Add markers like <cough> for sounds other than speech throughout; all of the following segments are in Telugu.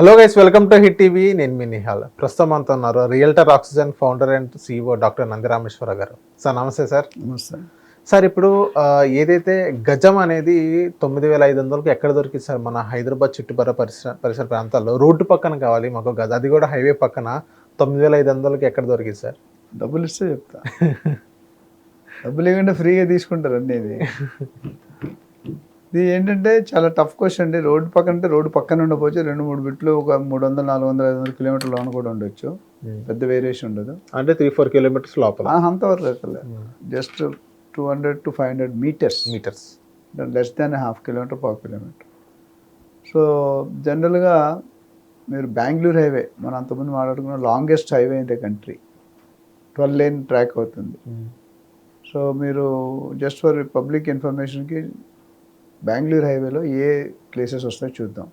Hello guys welcome to Hit TV నేను మీ నిహాల్. ప్రస్తుతం అంతా ఉన్నారు realtor oxygen founder and CEO doctor Nandirameshwara garu. Sir నమస్తే సార్. నమస్తే. సార్ ఇప్పుడు ఏదైతే గజం అనేది తొమ్మిది వేల ఐదు వందలకు ఎక్కడ దొరికింది సార్? మన హైదరాబాద్ చుట్టుపక్కల పరిసర పరిసర ప్రాంతాల్లో. రోడ్డు పక్కన కావాలి మాకు గజ. అది కూడా హైవే పక్కన తొమ్మిది వేల ఐదు వందలకి ఎక్కడ దొరికింది సార్? డబ్బులు ఇస్తే చెప్తా. డబ్బులు ఇవ్వకుండా ఫ్రీగా తీసుకుంటారు అన్నీ <laughs> ఇది ఏంటంటే చాలా టఫ్ క్వశ్చన్ అండి. రోడ్డు పక్కన అంటే రోడ్డు పక్కన ఉండకపోవచ్చు. రెండు మూడు బిట్లు ఒక మూడు వందలు నాలుగు వందలు ఐదు వందల కిలోమీటర్ల లోన కూడా ఉండొచ్చు. పెద్ద వేరియేషన్ ఉండదు. అంటే త్రీ ఫోర్ కిలోమీటర్స్ లోపల. అంతవరకు just two hundred to five hundred meters meters less than half kilometer పావు కిలోమీటర్ సో జనరల్గా మీరు బెంగళూరు హైవే మనం అంతకుముందు మాట్లాడుకున్న longest highway in the country twelve lane track అవుతుంది. సో మీరు జస్ట్ ఫర్ పబ్లిక్ ఇన్ఫర్మేషన్కి బెంగళూరు హైవేలో ఏ ప్లేసెస్ వస్తాయో చూద్దాం.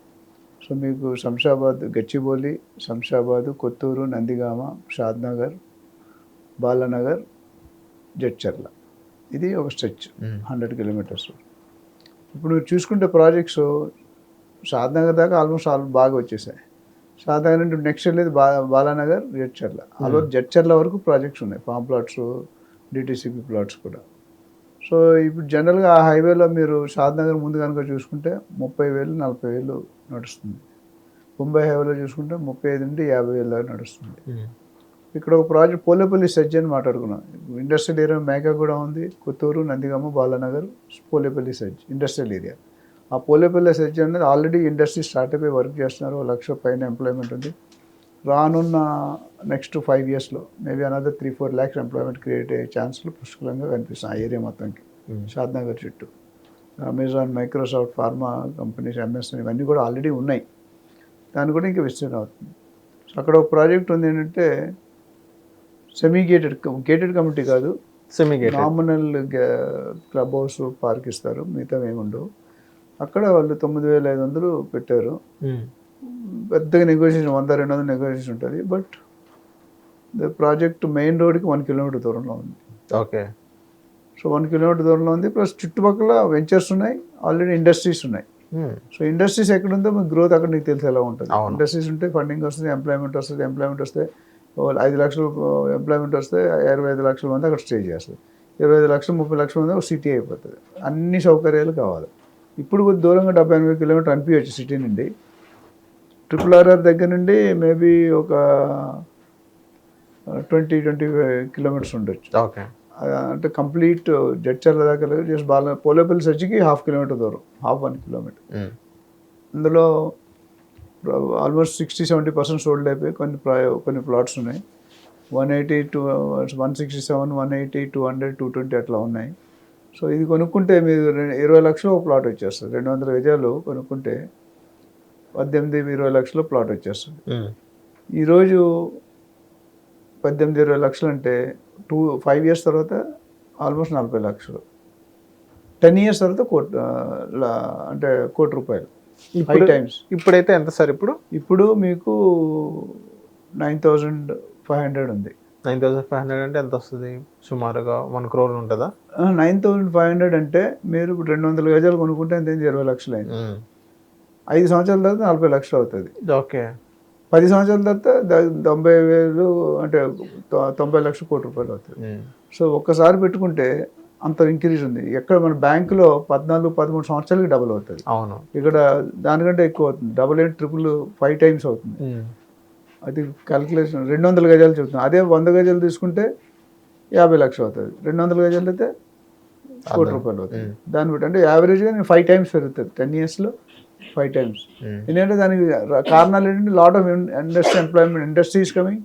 సో మీకు శంషాబాద్ గచ్చిబౌలి శంషాబాద్ కొత్తూరు నందిగామ షాద్నగర్ బాలనగర్ జడ్చర్ల. ఇది ఒక స్ట్రెచ్ హండ్రెడ్ కిలోమీటర్స్ ఇప్పుడు చూసుకుంటే ప్రాజెక్ట్స్ షాద్నగర్ దాకా ఆల్మోస్ట్ ఆల్ బాగా వచ్చేసాయి. షాద్నగర్ నుండి నెక్స్ట్ వెళ్ళేది బా బాలానగర్ జడ్చర్ల. ఆల్మోస్ట్ జడ్చర్ల వరకు ప్రాజెక్ట్స్ ఉన్నాయి. ఫామ్ ప్లాట్స్ డిటీసీపీ ప్లాట్స్ కూడా. సో ఇప్పుడు జనరల్గా ఆ హైవేలో మీరు షాద్నగర్ ముందు కనుక చూసుకుంటే ముప్పై వేలు నలభై వేలు నడుస్తుంది. ముంబై హైవేలో చూసుకుంటే ముప్పై ఐదు నుండి యాభై వేలు దాకా నడుస్తుంది. ఇక్కడ ఒక ప్రాజెక్ట్ పోలేపల్లి సెజ్ అని మాట్లాడుకున్నాం. ఇండస్ట్రియల్ ఏరియా మేకా కూడా ఉంది. Kothur Nandigama Balanagar Polepalli SEZ industrial area. ఆ పోలేపల్లి సెజ్ అనేది ఆల్రెడీ ఇండస్ట్రీ స్టార్ట్ అయిపోయి వర్క్ చేస్తున్నారు. లక్ష పైన ఎంప్లాయ్మెంట్ ఉంది. రానున్న నెక్స్ట్ ఫైవ్ ఇయర్స్లో maybe another three four lakhs employment create అయ్యే ఛాన్సులు పుష్కలంగా కనిపిస్తాయి ఆ ఏరియా మొత్తంకి షాద్నగర్ చుట్టూ. Amazon Microsoft pharma companies MSN ఇవన్నీ కూడా ఆల్రెడీ ఉన్నాయి. దాన్ని కూడా ఇంకా విస్తరణ అవుతుంది. సో అక్కడ ఒక ప్రాజెక్ట్ ఉంది ఏంటంటే సెమీ గేటెడ్ గేటెడ్ కమిటీ కాదు. Semi gate nominal club house park ఇస్తారు మిగతా ఏముండవు అక్కడ వాళ్ళు తొమ్మిది వేల ఐదు వందలు పెట్టారు. పెద్దగా నెగోషియేషన్ వంద రెండు వందలు నెగోషియేషన్ ఉంటుంది. బట్ ద ప్రాజెక్ట్ మెయిన్ రోడ్కి వన్ కిలోమీటర్ దూరంలో ఉంది. ఓకే సో వన్ కిలోమీటర్ దూరంలో ఉంది. ప్లస్ చుట్టుపక్కల వెంచర్స్ ఉన్నాయి. ఆల్రెడీ ఇండస్ట్రీస్ ఉన్నాయి. సో ఇండస్ట్రీస్ ఎక్కడ ఉందో మీకు గ్రోత్ అక్కడ నీకు తెలిసి ఎలా ఉంటుంది. ఇండస్ట్రీస్ ఉంటే ఫండింగ్ వస్తుంది ఎంప్లాయ్మెంట్ వస్తుంది ఎంప్లాయ్మెంట్ వస్తే ఐదు లక్షలు ఎంప్లాయ్మెంట్ వస్తే ఇరవై ఐదు లక్షల మంది అక్కడ స్టే చేస్తుంది ఇరవై ఐదు లక్షలు ముప్పై లక్షల మంది ఒక సిటీ అయిపోతుంది. అన్ని సౌకర్యాలు కావాలి. ఇప్పుడు కొద్ది దూరంగా డెబ్బై ఎనభై కిలోమీటర్ అనిపించచ్చు సిటీ నుండి. ట్రిపుల్ ఆర్ఆర్ దగ్గర నుండి మేబీ ఒక ట్వంటీ ట్వంటీ కిలోమీటర్స్ ఉండొచ్చు. ఓకే ఆ, అంటే కంప్లీట్ జడ్చర్ల దాకా లేదు జస్ట్ బాల పోలేపల్లి సచ్చికి హాఫ్ కిలోమీటర్ దూరం హాఫ్ వన్ కిలోమీటర్ అందులో almost sixty seventy percent sold అయిపోయి కొన్ని ప్రా- కొన్ని ప్లాట్స్ ఉన్నాయి. One eighty two one sixty seven one eighty two hundred two twenty అట్లా ఉన్నాయి. సో ఇది కొనుక్కుంటే మీరు ఇరవై లక్షలు ఒక ప్లాట్ వచ్చేస్తుంది. రెండు వందల గజాలు కొనుక్కుంటే పద్దెనిమిది ఇరవై లక్షలు ప్లాట్ వచ్చేస్తుంది. ఈరోజు పద్దెనిమిది ఇరవై లక్షలు అంటే టూ ఫైవ్ ఇయర్స్ తర్వాత ఆల్మోస్ట్ నలభై లక్షలు. టెన్ ఇయర్స్ తర్వాత కోటి అంటే కోటి రూపాయలు. Five times. ఇప్పుడైతే ఎంత సార్ ఇప్పుడు? ఇప్పుడు మీకు నైన్ థౌజండ్ ఫైవ్ హండ్రెడ్ ఉంది. నైన్ థౌసండ్ ఫైవ్ హండ్రెడ్ అంటే ఎంత వస్తుంది? సుమారుగా వన్ క్రోర్ ఉంటుందా? నైన్ థౌజండ్ ఫైవ్ హండ్రెడ్ అంటే మీరు ఇప్పుడు రెండు వందల గజాలు కొనుక్కుంటే ఎంత? ఇరవై లక్షలు అయింది. ఐదు సంవత్సరాల తర్వాత నలభై లక్షలు అవుతుంది. ఓకే. పది సంవత్సరాల తర్వాత తొంభై వేలు అంటే తొంభై లక్షలు కోటి రూపాయలు అవుతుంది. సో ఒక్కసారి పెట్టుకుంటే అంత ఇంక్రీజ్ ఉంది. ఎక్కడ మన బ్యాంకులో పద్నాలుగు పదమూడు సంవత్సరాలకి డబుల్ అవుతుంది. అవును. ఇక్కడ దానికంటే ఎక్కువ అవుతుంది. Double eight triple five times అవుతుంది. అది క్యాలిక్యులేషన్ రెండు వందల గజాలు చెబుతుంది అదే వంద గజాలు తీసుకుంటే యాభై లక్షలు అవుతుంది. రెండు వందల గజాలు అయితే కోటి రూపాయలు అవుతుంది. దాన్ని బట్టి అంటే యావరేజ్గా నేను ఫైవ్ టైమ్స్ పెరుగుతుంది. టెన్ ఇయర్స్లో ఫైవ్ టైమ్స్ ఎందుకంటే దానికి కారణాలు ఏంటంటే lot of industry employment industry is coming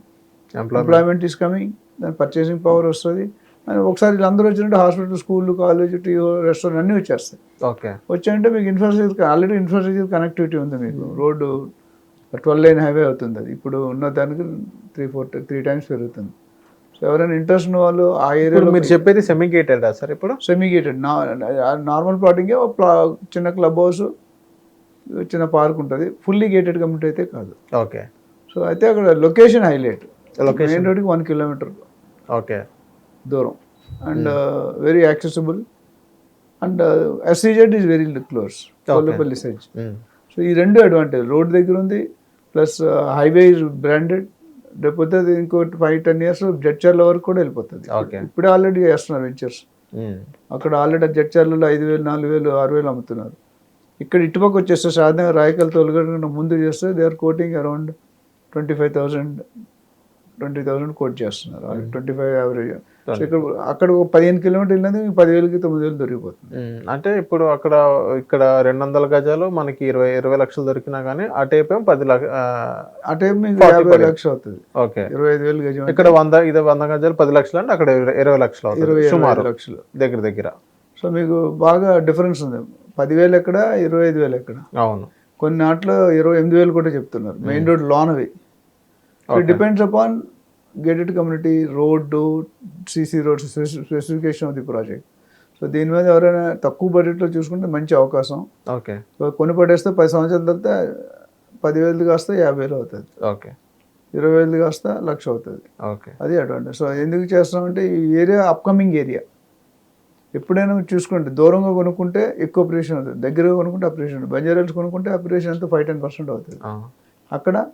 employ employment is coming దాని పర్చేసింగ్ పవర్ వస్తుంది. అని ఒకసారి వీళ్ళందరూ వచ్చినట్టు hospital school college tea restaurant అన్నీ వచ్చేస్తాయి. ఓకే వచ్చాయంటే మీకు ఇన్ఫ్రాస్ట్రక్చర్ ఆల్రెడీ ఇన్ఫ్రాస్ట్రక్చర్ కనెక్టివిటీ ఉంది మీకు. రోడ్డు ట్వెల్వ్ లైన్ హైవే అవుతుంది అది. ఇప్పుడు ఉన్న దానికి త్రీ ఫోర్ త్రీ టైమ్స్ పెరుగుతుంది. సో ఎవరైనా ఇంట్రెస్ట్ ఉన్న వాళ్ళు ఆ ఏరియాలో మీరు చెప్పేది సెమీ గేటెడ్ సార్ ఇప్పుడు? సెమీగేటెడ్ నార్మల్ ప్లాటింగే చిన్న క్లబ్ హౌస్ చిన్న పార్క్ ఉంటుంది. ఫుల్లీ గేటెడ్ కమ్యూనిటీ అయితే కాదు. ఓకే. సో అయితే అక్కడ లొకేషన్ హైలైట్. మెయిన్ రోడ్కి వన్ కిలోమీటర్ ఓకే. దూరం. And very accessible and SCZ is very close Kollapalli SEZ so ఈ రెండు అడ్వాంటేజ్ రోడ్ దగ్గర ఉంది ప్లస్ హైవే బ్రాండెడ్ లేకపోతే అది ఇంకో ఫైవ్ టెన్ ఇయర్స్ జడ్చర్ల వరకు కూడా వెళ్ళిపోతుంది. ఇప్పుడే ఆల్రెడీ చేస్తున్నారు వెంచర్స్ ఉమ్. అక్కడ ఆల్రెడీ జడ్చర్లలో ఐదు వేలు నాలుగు వేలు ఆరు వేలు అమ్ముతున్నారు. ఇక్కడ ఇటుపక్క వచ్చేస్తే సాధారణంగా రాయకల్ తొలగకుండా ముందు చేస్తే they are quoting around twenty five thousand twenty thousand quote చేస్తున్నారు ట్వంటీ ఫైవ్ యావరేజ్ ఇక్కడ అక్కడ ఒక పదిహేను కిలోమీటర్ వెళ్ళినది మీకు పదివేలకి తొమ్మిది వేలు దొరికిపోతుంది. ఉమ్. అంటే ఇప్పుడు అక్కడ ఇక్కడ రెండు వందల గజాలు మనకి ఇరవై ఇరవై లక్షలు దొరికినా కానీ ఆ టైప్ ఏమో పది లక్ష ఆ టైం మీకు 40 యాభై. లక్షలు అవుతుంది. ఓకే ఇరవై ఐదు వేలు గజం ఇక్కడ వంద ఇది వంద గజాలు పది లక్షలు అంటే అక్కడ ఇరవై- లక్షలు అవుతుంది ఇరవై సుమారు లక్షలు. దగ్గర దగ్గర. సో మీకు బాగా డిఫరెన్స్ ఉంది. పదివేలు ఎక్కడ ఇరవై ఐదు వేలు ఎక్కడ? అవును. కొన్ని నాట్లో ఇరవై ఎనిమిది వేలు కూడా చెప్తున్నారు. మెయిన్ రోడ్ లోన్ అవి Okay. Depends upon gated community road CC road specification of the project so దీని మీద ఎవరైనా తక్కువ బడ్జెట్లో చూసుకుంటే మంచి అవకాశం. ఓకే సో కొని పడేస్తే పది సంవత్సరాల తర్వాత పదివేలు కాస్త యాభై వేలు అవుతుంది. ఓకే ఇరవై వేలు కాస్త లక్ష అవుతుంది. ఓకే అది అడ్వాంటేజ్ సో ఎందుకు చేస్తామంటే ఈ ఏరియా అప్కమింగ్ ఏరియా ఎప్పుడైనా మీరు చూసుకోండి. దూరంగా కొనుక్కుంటే ఎక్కువ అప్రియేషన్ అవుతుంది. దగ్గరగా కొనుక్కుంటే అప్రియేషన్ ఉంటుంది బంజారాల్స్ కొనుక్కుంటే అప్రియేషన్ అంతా ఫైవ్ టెన్ పర్సెంట్ అవుతుంది. అక్కడ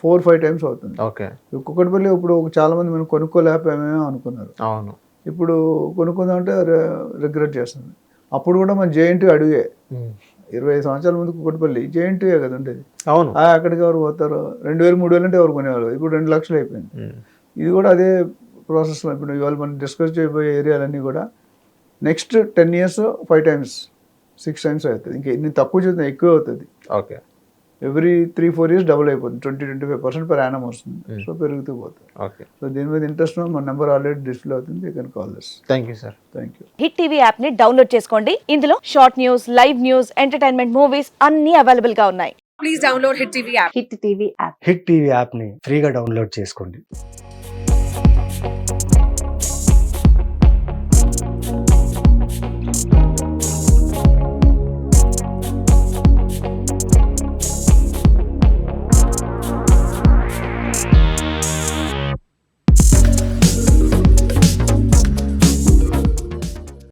ఫోర్ ఫైవ్ టైమ్స్ అవుతుంది. ఓకే. కుక్కటిపల్లి ఇప్పుడు చాలా మంది మనం కొనుక్కోలేకపోయామేమో అనుకున్నారు. అవును. ఇప్పుడు కొనుక్కుందామంటే రిగ్రెట్ చేస్తుంది. అప్పుడు కూడా మన జేఎన్టీ అడిగే. ఇరవై ఐదు సంవత్సరాల ముందు కుక్కటిపల్లి జేఎన్టీ కదా ఉండేది. అవును. ఆ, అక్కడికి ఎవరు పోతారు? రెండు వేలు మూడు వేలు అంటే ఎవరు కొనేవాళ్ళు? ఇప్పుడు రెండు లక్షలు అయిపోయింది. ఇది కూడా అదే ప్రాసెస్లో ఇప్పుడు ఇవాళ మనం డిస్కస్ చేయబోయే ఏరియాలన్నీ కూడా next ten years five times six times అవుతుంది. ఇంకా ఇన్ని తక్కువ చూద్దాం ఎక్కువ అవుతుంది. Okay. Every three four years double అయిపోతుంది. Twenty twenty five percent per annum వస్తుంది. Mm. సో పెరుగుతూ పోతుంది. ఓకే. సో దీని మీద ఇంట్రెస్ట్ మన నెంబర్ ఆల్రెడీ డిస్ప్లే అవుతుంది. You can call this thank you sir. Thank you. Hit TV యాప్ని డౌన్లోడ్ చేసుకోండి. ఇందులో short news live news entertainment movies అన్ని అవైలబుల్గా ఉన్నాయి. please download Hit TV app. Hit TV app. Hit TV యాప్ని ఫ్రీగా డౌన్లోడ్ చేసుకోండి.